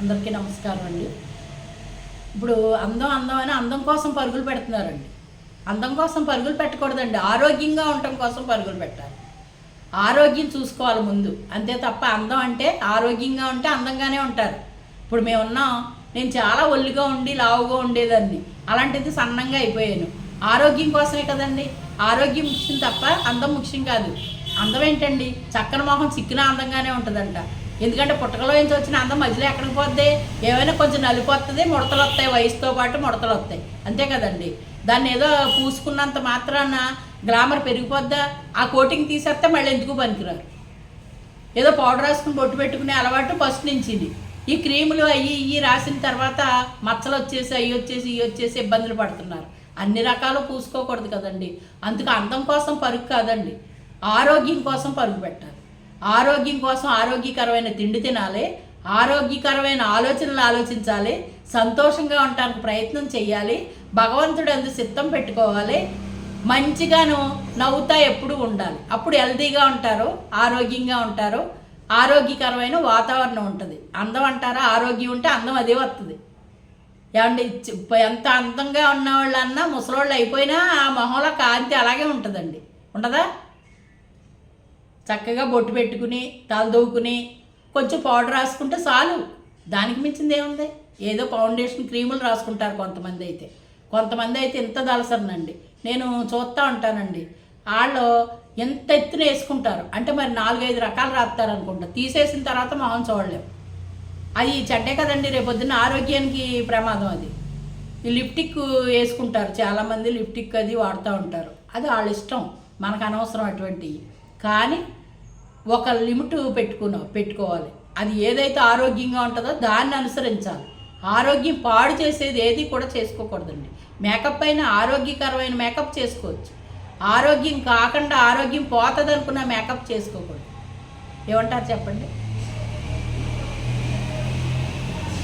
అందరికీ నమస్కారం అండి. ఇప్పుడు అందం అందం అని అందం కోసం పరుగులు పెడుతున్నారండి. అందం కోసం పరుగులు పెట్టకూడదండి. ఆరోగ్యంగా ఉండటం కోసం పరుగులు పెట్టాలి. ఆరోగ్యం చూసుకోవాలి ముందు. అంతే తప్ప అందం అంటే ఆరోగ్యంగా ఉంటే అందంగానే ఉంటారు. ఇప్పుడు మేము ఉన్నాం నేను చాలా ఒల్లిగా ఉండి లావుగా ఉండేదాన్ని. అలాంటిది సన్నంగా అయిపోయాను. ఆరోగ్యం కోసమే కదండి. ఆరోగ్యం ముఖ్యం తప్ప అందం ముఖ్యం కాదు. అందం ఏంటండి? చక్కని మొహం చిక్కిన అందంగానే ఉంటుందంట. ఎందుకంటే పుట్టకలో నుంచి వచ్చిన అందం మధ్యలో ఎక్కడికి పోద్ది? ఏమైనా కొంచెం నలిపోతుంది ముడతలు వస్తాయి వయసుతో పాటు ముడతలు వస్తాయి. అంతే కదండి. దాన్ని ఏదో పూసుకున్నంత మాత్రాన గ్లామర్ పెరిగిపోద్దా? ఆ కోటింగ్ తీసేస్తే మళ్ళీ ఎందుకు పనికిరారు? ఏదో పౌడర్ రాసుకుని బొట్టు పెట్టుకునే అలవాటు ఫస్ట్ నుంచింది. ఈ క్రీములు అవి ఇవి రాసిన తర్వాత మచ్చలు వచ్చేసి అవి వచ్చేసి ఇవి వచ్చేసి ఇబ్బందులు పడుతున్నారు. అన్ని రకాలు పూసుకోకూడదు కదండి. అందుకు అందం కోసం పరుగు కాదండి. ఆరోగ్యం కోసం పరుగు పెట్టాలి. ఆరోగ్యం కోసం ఆరోగ్యకరమైన తిండి తినాలి ఆరోగ్యకరమైన ఆలోచనలు ఆలోచించాలి సంతోషంగా ఉండటానికి ప్రయత్నం చేయాలి భగవంతుడు అందు సిద్ధం పెట్టుకోవాలి మంచిగాను నవ్వుతా ఎప్పుడు ఉండాలి. అప్పుడు హెల్తీగా ఉంటారు ఆరోగ్యంగా ఉంటారు ఆరోగ్యకరమైన వాతావరణం ఉంటుంది. అందం అంటారా? ఆరోగ్యం ఉంటే అందం అదే వస్తుంది ఏమండి ఎంత అందంగా ఉన్నవాళ్ళన్నా ముసలోళ్ళు అయిపోయినా ఆ మొహంలో కాంతి అలాగే ఉంటుందండి. ఉండదా? చక్కగా బొట్టు పెట్టుకుని తలదూకుని కొంచెం పౌడర్ రాసుకుంటే చాలు. దానికి మించింది ఏముంది? ఏదో ఫౌండేషన్ క్రీములు రాసుకుంటారు కొంతమంది అయితే. కొంతమంది అయితే ఇంత దలసరనండి. నేను చూస్తూ ఉంటానండి. వాళ్ళు ఎంత ఎత్తున వేసుకుంటారు? అంటే మరి నాలుగైదు రకాలు రాస్తారు అనుకుంటా తీసేసిన తర్వాత మొహం చూడలేము అది చెడ్డే కదండి రేపొద్దున ఆరోగ్యానికి ప్రమాదం అది. ఈ లిప్టిక్ వేసుకుంటారు. చాలామంది లిప్టిక్ అది వాడుతూ ఉంటారు. అది వాళ్ళ ఇష్టం. మనకు అనవసరం అటువంటివి. కానీ ఒక లిమిట్ పెట్టుకున్న పెట్టుకోవాలి. అది ఏదైతే ఆరోగ్యంగా ఉంటుందో దాన్ని అనుసరించాలి. ఆరోగ్యం పాడు చేసేది ఏది కూడా చేసుకోకూడదండి. మేకప్ అయినా ఆరోగ్యకరమైన మేకప్ చేసుకోవచ్చు. ఆరోగ్యం కాకుండా ఆరోగ్యం పోతుంది అనుకున్న మేకప్ చేసుకోకూడదు. ఏమంటారు చెప్పండి?